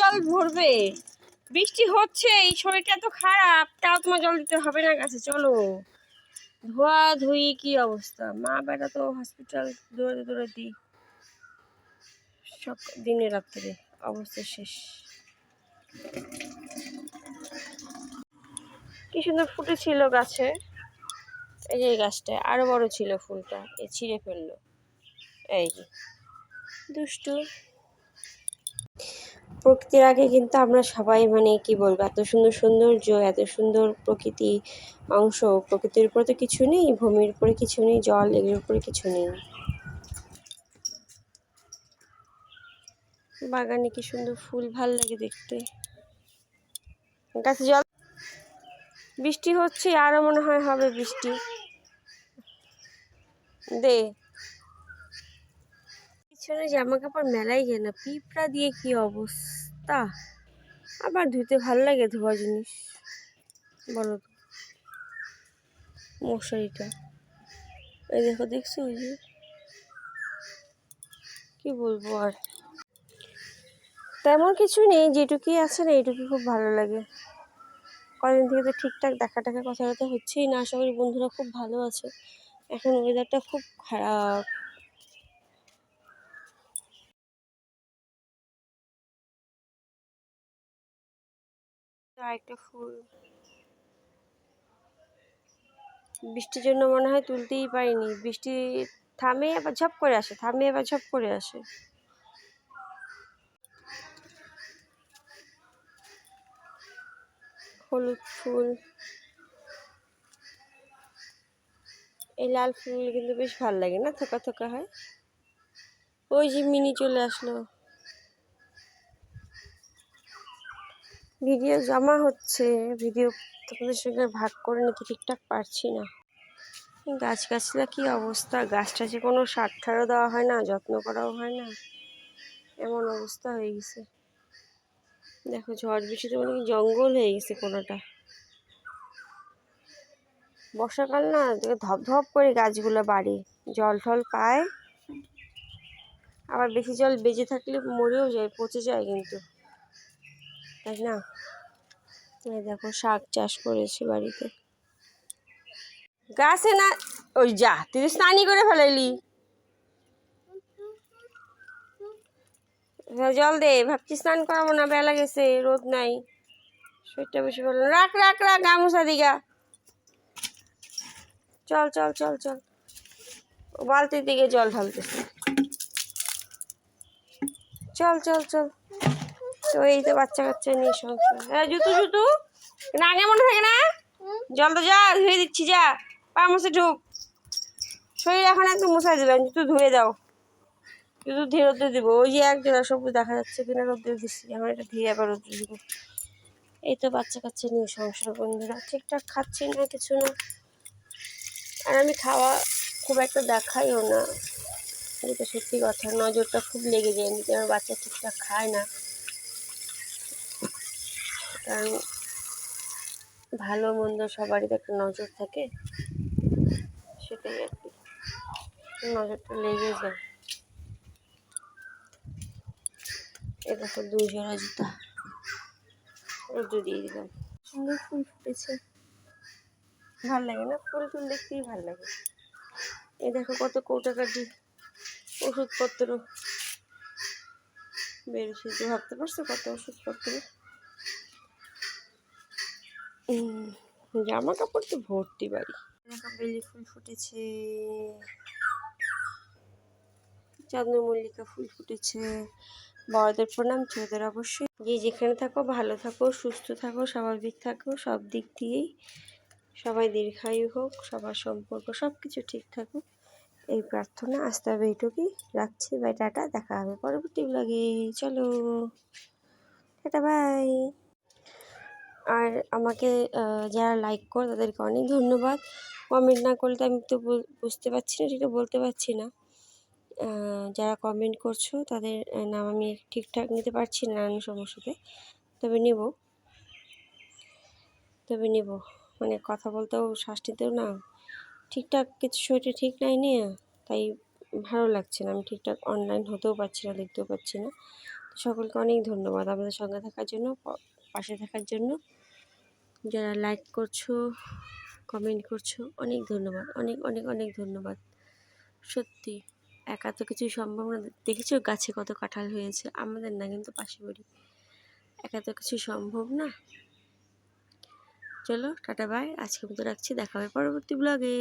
জল ভরবে। বৃষ্টি হচ্ছে, এই শরীরটা তো খারাপ, তাও তোমার জল দিতে হবে না গাছে, চলো। ধোয়া ধুই, কি অবস্থা? মা বেটা তো হসপিটাল দৌড়াতে দিই সব দিনে রাত্রে অবস্থা শেষ। কি সুন্দর ফুটেছিল গাছে। এই যে এই গাছটায় আরও বড় ছিল ফুলটা, এ ছিঁড়ে ফেলল। এই যে, দুষ্টু। প্রকৃতির আগে কিন্তু আমরা সবাই মানে কি বলব, এত সুন্দর সৌন্দর্য, এত সুন্দর প্রকৃতি অংশ, প্রকৃতির উপরে তো কিছু নেই, ভূমির উপরে কিছু নেই, জল, এগুলোর উপরে কিছু নেই। বাগানে কি সুন্দর ফুল ভালো লাগে দেখতে। গাছে জল বৃষ্টি হচ্ছে, আরও মনে হয় হবে বৃষ্টি। দে। পিছনে জামা কাপড় মেলাই যায় না পিঁপড়া দিয়ে কি অবস্থা? আবার ধুতে ভালো লাগে ধোয়া জিনিস। বলো তো। মশারিটা। এই দেখো, দেখছ ওই যে? কি বলব আর? তেমন কিছু নেই, যেটুকুই আছে না এইটুকু খুব ভালো লাগে। কদিন থেকে তো ঠিকঠাক দেখা টাকা কথাবার্তা হচ্ছেই না। আশা করি বন্ধুরা খুব ভালো আছে। এখন ওয়েদারটা খুব খারাপ। আরেকটা ফুল। বৃষ্টির জন্য মনে হয় তুলতেই পারিনি। বৃষ্টি থামে আবার ঝপ করে আসে, থামে আবার ঝপ করে আসে। হলুদ ফুল। এই লাল ফুল কিন্তু বেশ ভালো লাগে না, থোকা থোকা হয়। ওই যে মিনি চলে আসলো। ভিডিও জমা হচ্ছে। ভিডিও তোমাদের সঙ্গে ভাগ করে নিতে ঠিকঠাক পারছি না। গাছ গাছলা কি অবস্থা? গাছটা যে কোনো সার দেওয়া হয় না, যত্ন করাও হয় না। এমন অবস্থা হয়ে গেছে। দেখো, ঝড় বৃষ্টিতে মানে জঙ্গল হয়ে গেছে কোনোটা। বর্ষাকাল না ধপধপ করে গাছগুলো বাড়ে। জল টল পায়। আবার বেশি জল বেজে থাকলে মরেও যায়, পচে যায় কিন্তু। তাই না? দেখো শাক চাষ করেছি বাড়িতে। গাছে না, ওই যা, তুই স্নানই করে ফেলাইলি। জল দে, ভাবছি স্নান করাবো না, বেলা গেছে, রোদ নাই। শরীরটা বেশি ভালো রাখ রাখ রাখ গামুছা দিঘা চল চল চল চল। বালতির দিকে জল ঢালতেছে। চল চল চল। তো এই তো বাচ্চা কাচ্চা নিয়ে সংসার। হ্যাঁ জুতু জুতু। না আগে মনে থাকে না? জল তো যা ধুয়ে দিচ্ছি, যা। পা মুছে ঢুক। শরীর এখন একদম মুছাই দেবেন জুতো ধুয়ে দাও। জুতো ধুয়ে রোদ্রে দিব। ওই যে এক জোড়া সবুজ দেখা যাচ্ছে কিনা রোদ্রে দিচ্ছি। এখন এটা ধুয়ে আবার রোদ্রে দিব। এই তো বাচ্চা কাচ্চা নিয়ে সংসার, বন্ধুরা। ঠিকঠাক খাচ্ছি না, কিছু না। আর আমি খাওয়া খুব একটা দেখাইও না। যেটা সত্যি কথা, নজরটা খুব লেগে যায়। এমনিতে আমার বাচ্চা ঠিকঠাক খায় না। কারণ ভালো মন্দ সবারই তো একটা নজর থাকে। সেটাই আর কি। নজরটা লেগে যায়। এ দেখো দুই জোড়া জুতা। রোদ্দু দিয়ে দিলাম। সুন্দর ফুল ফুটেছে। ভালো লাগে না? ফুল টুল দেখতেই ভালো লাগে। এ দেখো কত কৌটাকাটি ওষুধপত্র। বেড়েছে তো ভাবতে পারছ কত ওষুধপত্র? জামা কাপড় তো ভর্তি বাড়ি। বেলি ফুল ফুটেছে। চন্দ্রমল্লিকা ফুল ফুটেছে। বড়দের প্রণাম, ছোটদের অবশ্যই। যে যেখানে থাকো, ভালো থাকো, সুস্থ থাকো, স্বাভাবিক থাকো, সব দিক দিয়েই সবাই দীর্ঘায়ু হোক, সবার সম্পর্ক সব কিছু ঠিক থাকুক। এই প্রার্থনা, আসতে হবে এইটুকুই। রাখছি, বাই, টাটা, দেখা হবে পরবর্তী ব্লগে চলো, টাটা, বাই। আর আমাকে যারা লাইক করে তাদেরকে অনেক ধন্যবাদ। কমেন্ট না করলে তো আমি তো বুঝতে পারছি না, সেটা বলতে পারছি না। যারা কমেন্ট করছ তাদের নাম আমি ঠিকঠাক নিতে পারছি না নানান সমস্যাতে। তবে নেব। তবে নেব। মানে কথা বলতেও শ্বাস নিতেও না। ঠিকঠাক কিছু শরীরটা ঠিক নাই নিয়ে, তাই ভালো লাগছে না। আমি ঠিকঠাক অনলাইন হতেও পারছি না, দেখতেও পাচ্ছি না। সকলকে অনেক ধন্যবাদ। আমাদের সঙ্গে থাকার জন্য পাশে থাকার জন্য। যারা লাইক করছ কমেন্ট করছ, অনেক ধন্যবাদ, অনেক অনেক অনেক ধন্যবাদ। সত্যি, একা তো কিছুই সম্ভব না। দেখেছ গাছে কত কাঁঠাল হয়েছে? আমাদের না কিন্তু পাশে বাড়ি। একা তো কিছুই সম্ভব না। চলো, টাটা বাই আজকে মতো রাখছি, দেখা হবে পরবর্তী ব্লগে